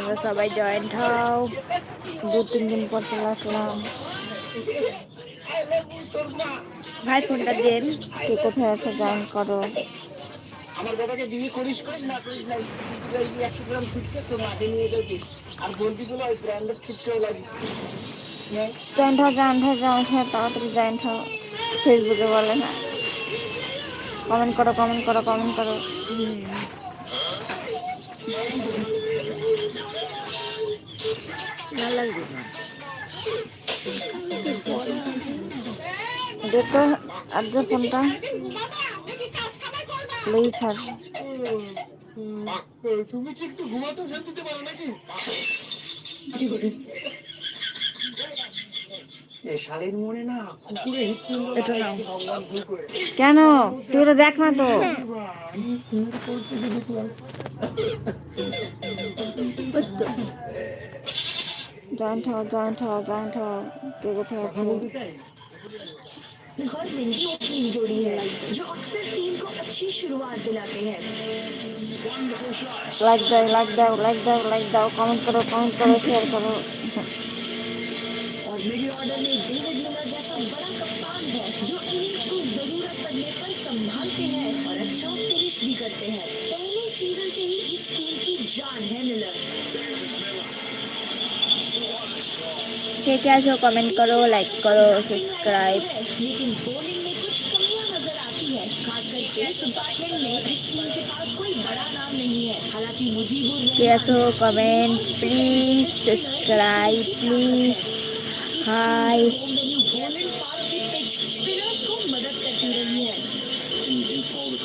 তোমরা সবাই জয়েন্ট হও। দু তিন দিন পর চলে আসলাম। ভাই ফোনটা দেন। কে কোথায় আছে জয়েন করো। আমার দাদাকে বিয়ে করিস করিস না করিস না একশো গ্রাম ফুটকে তো মাঠে নিয়ে যাবি। আর বলবিগুলো ওই ব্র্যান্ডেড ফুটকেও লাগিস জয়েন্ট হও জয়েন্ট হও জয়েন্ট হও তাড়াতাড়ি জয়েন্ট হও। ফেসবুকে বলে হ্যাঁ কমেন্ট করো কমেন্ট করো কমেন্ট করো। দেখো আর যে ফোনটা লেই ছাড়। তুমি কি একটু ঘুমাতে শান্তিতে পারো নাকি? মনে কেন? তুই ওটা দেখ না তো। জয়েন্ট হও জয়েন্ট হও জয়েন্ট হও কে কোথায় আছে हर दिन की टीम जोड़ी है जो अक्सर टीम को अच्छी शुरुआत दिलाते हैं লাইক দাও লাইক দাও লাইক দাও লাইক দাও কমেন্ট করো কমেন্ট করো শেয়ার করো और मिडिल ऑर्डर में डेविड मिलर जैसा बड़ा कप्तान है जो इनिंग्स को जरूरत पड़ने पर संभालते हैं और अच्छा फिनिश भी करते हैं पहले सीजन से ही इस टीम की जान है मिलर કે ક્યાં છો કમેન્ટ કરો લાઈક કરો સબસ્ક્રાઇબ लेकिन बॉलिंग में है खासकर से स्कॉटलैंड में इस टीम के पास कोई बड़ा नाम नहीं है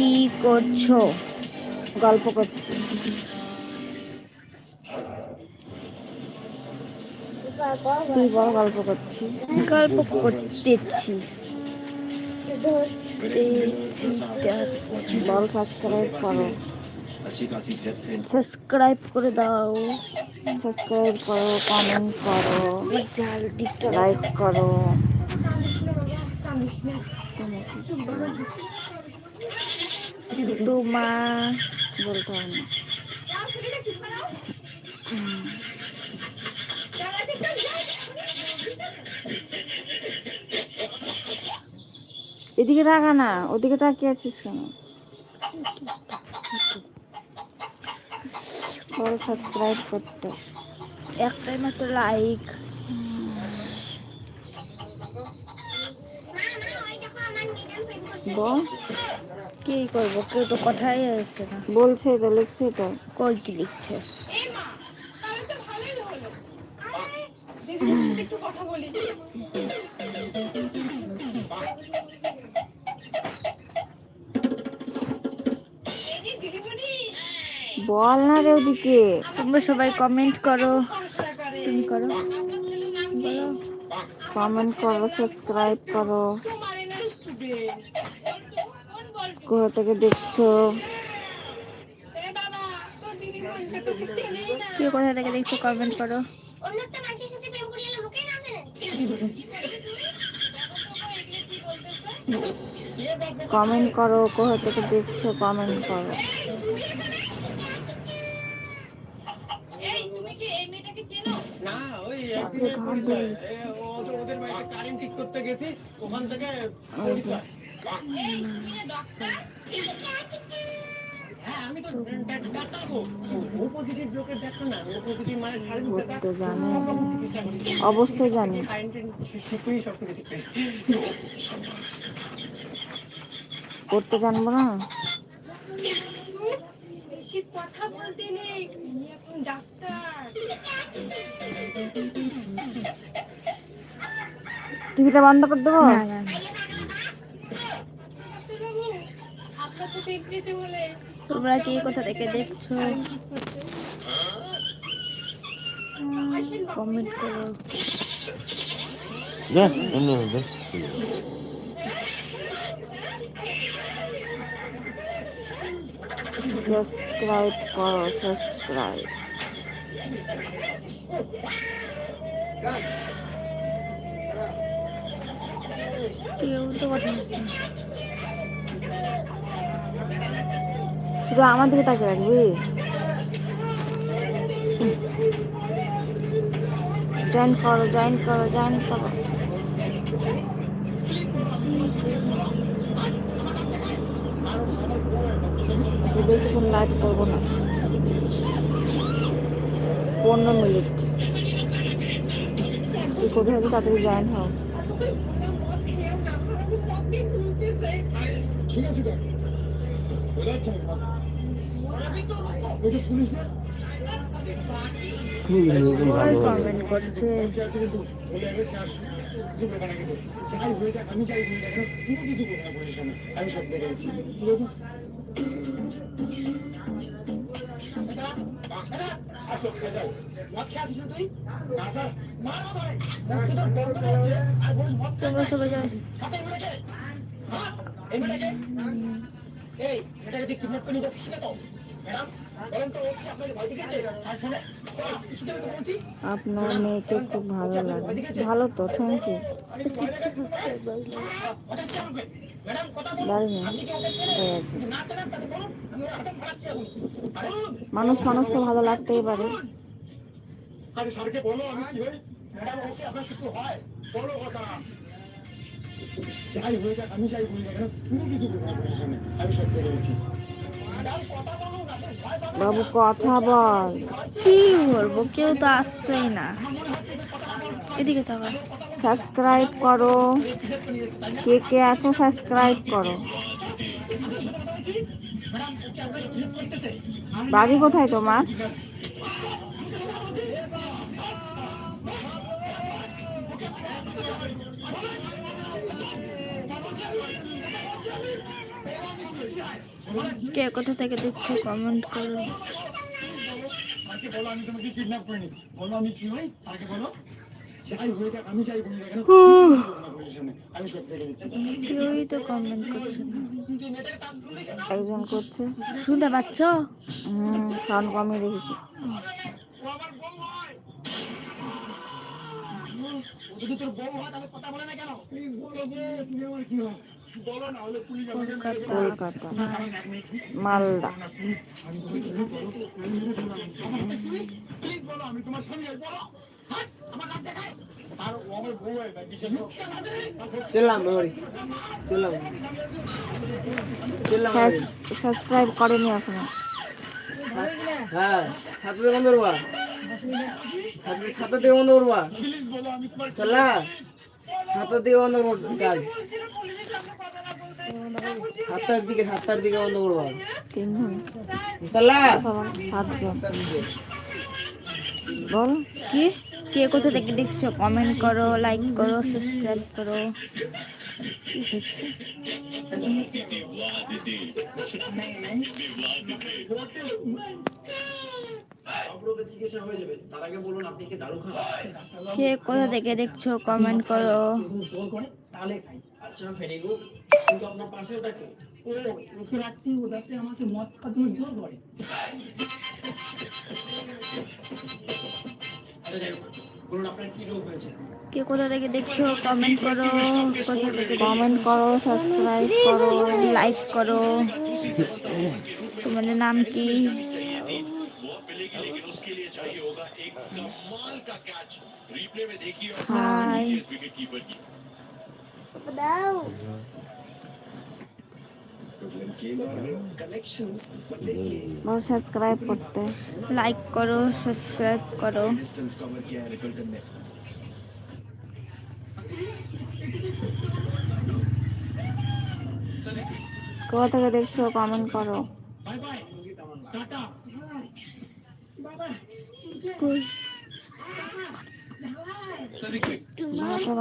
কি করছ? গল্প করছি। তুই বল গল্প করছি। গল্প করতেছি। বল সাবস্ক্রাইব করো। সাবস্ক্রাইব করে দাও। সাবস্ক্রাইব করো কমেন্ট করো। লাইক করো। তোমা বলতে হবে না। এদিকে তাকা না ওদিকে তাকিয়ে আছিস কেন? বল সাবস্ক্রাইব করতে। একটাই মাত্র লাইক বল। কি করব? কেউ তো কথাই আসছে না। বলছে তো লিখছে তো। কই কি লিখছে? বল না রে ওদিকে। তোমরা সবাই কমেন্ট করো। তুমি করো। বলো। কমেন্ট করো সাবস্ক্রাইব করো। কোথা থেকে দেখছ? কে কোথা থেকে দেখছ? কমেন্ট করো। কমেন্ট করো কোথা থেকে দেখছ? কমেন্ট করো। ওদের বাড়িতে কারেন্ট ঠিক করতে গেছি ওখান থেকে অবশ্যই জানি। করতে জানব না? কথা টিভিটা বন্ধ করে দেবো ডাক্তারবাবু আপনার তো দেখতেছে বলে তোমরা কি কোথা থেকে দেখছ? কমেন্ট করো। সাবস্ক্রাইব করো সাবস্ক্রাইব কেউ তো কথা। শুধু আমার দিকে তাকিয়ে রাখবি? জয়েন করো জয়েন করো জয়েন করো। আচ্ছা, বেশিক্ষণ লাইভ করব না। পনেরো মিনিট। তুই কোথায় আছো তাড়াতাড়ি জয়েন হও। সবাই কমেন্ট করছে তোমরা সবাই যাও। এই এটাকে কিডন্যাপ করে তো ম্যাডাম আপনার মেয়েকে খুব ভালো লাগে। ভালো তো থ্যাংক ইউ হয়ে মানুষ মানুষকে ভালো লাগতেই পারে। স্যারকে বলো আমি কি হই? ম্যাডাম ওকে আপনার কিছু হয়? বলো কথা। যাই হয়ে যাক আমি যাই বলি না কেন? কিছু করবে আমি সব করে বাবু কথা বল। কি বলব? কেউ তো আসছেই না। এদিকে তো সাবস্ক্রাইব করো। কে কে আছো সাবস্ক্রাইব করো। বাড়ি কোথায় তোমার? কে কোথা থেকে দেখছ কমেন্ট করো। বলো আমি তোমাকে কিডন্যাপ করিনি বলো আমি কি হই স্যারকে বলো যাই হয়ে যাক আমি যাই বলি না কেন তুমি কিছু করবে না আপনার সামনে আমি সব করে দিচ্ছি কেউই তো কমেন্ট করছে না। একজন করছে। শুনতে পাচ্ছ? হুম সাউন্ড রেখেছি। যদি তোর বউ হয় তাহলে কথা বলে না কেন? প্লিজ বলো যে তুমি আমার কি হয়? কলকাতা মালদা। সাবস্ক্রাইব করেনি এখনও। হ্যাঁ সাথে বন্ধ করবা। সাথে বন্ধ করবা। চলা সাতটার দিকে বন্ধ করব কাজ সাতটার দিকে সাতটার দিকে বন্ধ করব। চলা সাতজন। বল। কি? কে কোথা থেকে দেখছ? কমেন্ট করো লাইক করো সাবস্ক্রাইব করো। কি কোথা থেকে দেখছ? কমেন্ট করে। তাহলে খাই। আচ্ছা ভেরি গুড কিন্তু আপনার পাশে ওটা কি? ও ওকে রাখছি ও যাতে আমাকে মদ জোর করে। বলুন আপনার কি রোগ হয়েছে? কে কোথা থেকে দেখছ কমেন্ট করো কোথা থেকে কমেন্ট করো সাবস্ক্রাইব করো লাইক করো। তোমাদের নাম কি? হাই দাও সাবস্ক্রাইব করতে? লাইক করো সাবস্ক্রাইব করো। কোথা থেকে দেখছ কমেন্ট করো। Bye-bye. আচ্ছা,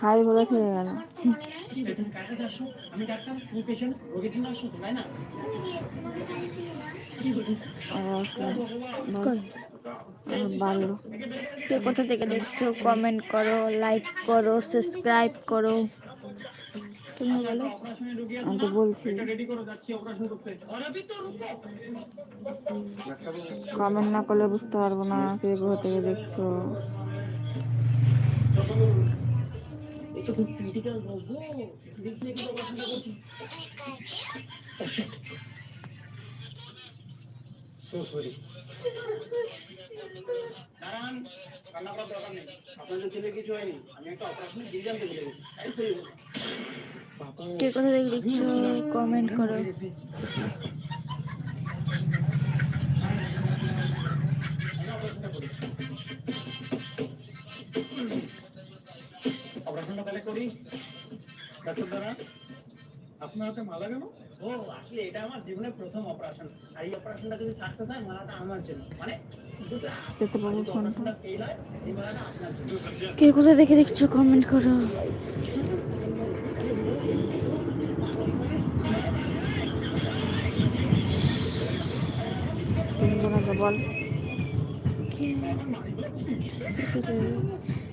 হাই বলে আমি ডাক্তার তুমি পেশেন্ট রোগীর জন্য আসো তাই না? ভালো। তুই কোথা থেকে দেখছ কমেন্ট করো লাইক করো সাবস্ক্রাইব করো। তুমি বলো। আমি তো বলছি। কমেন্ট না করলে বুঝতে পারব না কে কোথা থেকে দেখছ। Critical sorry. দাঁড়ান কান্না করার দরকার নেই। আপনাদের ছেলে কিছু হয়নি। আমি একটা অপারেশনের বিল জানতে বলে গেছি তাই সরি বাবা কে কোথা দেখছ কমেন্ট করো। অপারেশনটা তাহলে করি। ডাক্তার দ্বারা। আপনার হাতে মালা কেন? আসলে এটা আমার প্রথম অপারেশন আর এই অপারেশনটা যদি সাকসেস হয় মালাটা আমার জন্য। মানে কে কোথা দেখে দেখছ কমেন্ট করো? বল।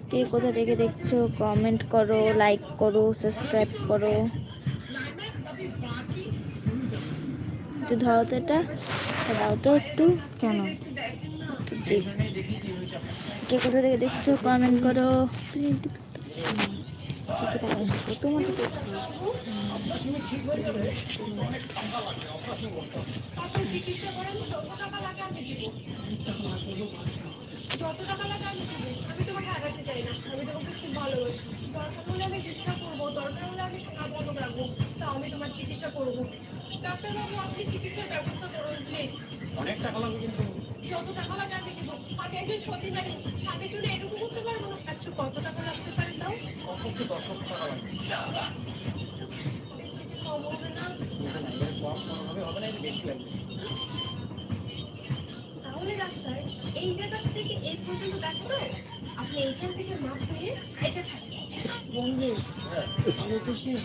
কে? কোথায় দেখে দেখছ? কমেন্ট করো লাইক করো সাবস্ক্রাইব করো। একটু ধরো তো এটা। দাও তো একটু। কেন? কে কোথা থেকে দেখছ কমেন্ট করো। তোমার তো আপনার চিকিৎসা করেন যত টাকা লাগে আমি দিব যত টাকা লাগে আমি দিব আমি তোমাকে হারাতে চাই না আমি তোমাকে খুব ভালোবাসি। দরকার হলে আমি চিকিৎসা করব দরকার হলে আমি সোনা রাখব। আমি তোমার চিকিৎসা করব। ডাক্তারবাবু আপনি চিকিৎসার ব্যবস্থা করুন প্লিজ অনেক টাকা লাগবে কিন্তু। যত টাকা লাগে আমি দিব। আমি একজন সতী নারী স্বামীর জন্য এরকম করতে পারব না আচ্ছা কত টাকা লাগতে পারে দাও। কমপক্ষে দশ লক্ষ টাকা লাগবে। কম হবে না না না এর কম কোনোভাবে হবে না বেশি লাগবে তাহলে ডাক্তার এই জায়গা থেকে এই পর্যন্ত দেখো আপনি এইখান থেকে মাপ নিয়ে এটা থাকবে বন্ধু আমি তো সেই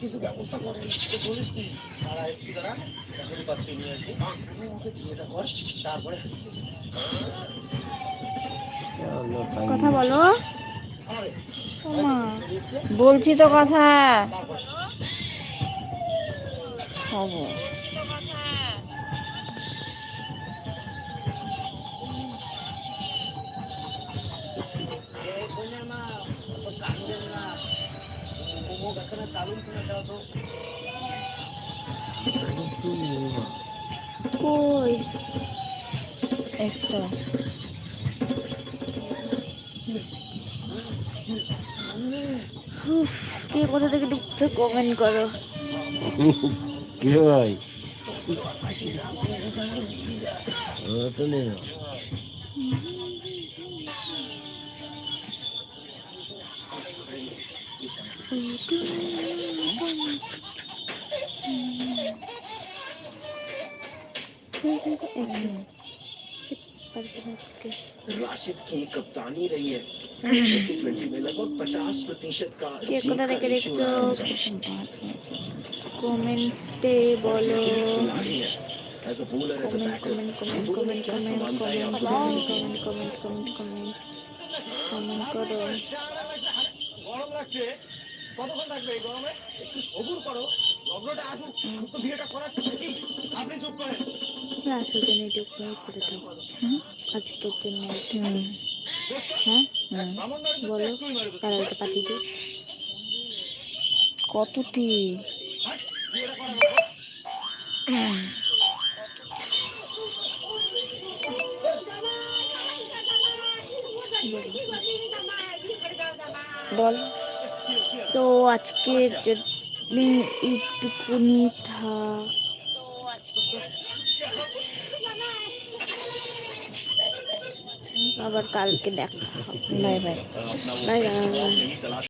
কিছু ব্যবস্থা করেন তো বলিস কি আর একটু দাঁড়া চাকরি পাচ্ছি নিয়ে আসবি। আমি বিয়েটা কর তারপরে কথা বলো। বলছি তো কথা। খবর। কই একটা। কে কোথা থেকে দেখছ কমেন্ট করো? কি ভাই? তো নেই राशिद की कप्तानी रही है ऐसी ट्वेंटी में लगभग पचास प्रतिशत का ये कोटा देखे देखो कमेंटे बोलो as a bowler as a batter comment comment comment comment comment comment comment comment comment comment comment comment কতক্ষণ থাকবে এই গরমে? একটু সবুর করো। লগ্নটা আসুক। তো বিয়েটা করার কি? আপনি চুপ করেন। কতটি? বল। তো আজকের জন্য এইটুকুনি থাক আবার কালকে দেখা হবে বাই বাই বাই বাই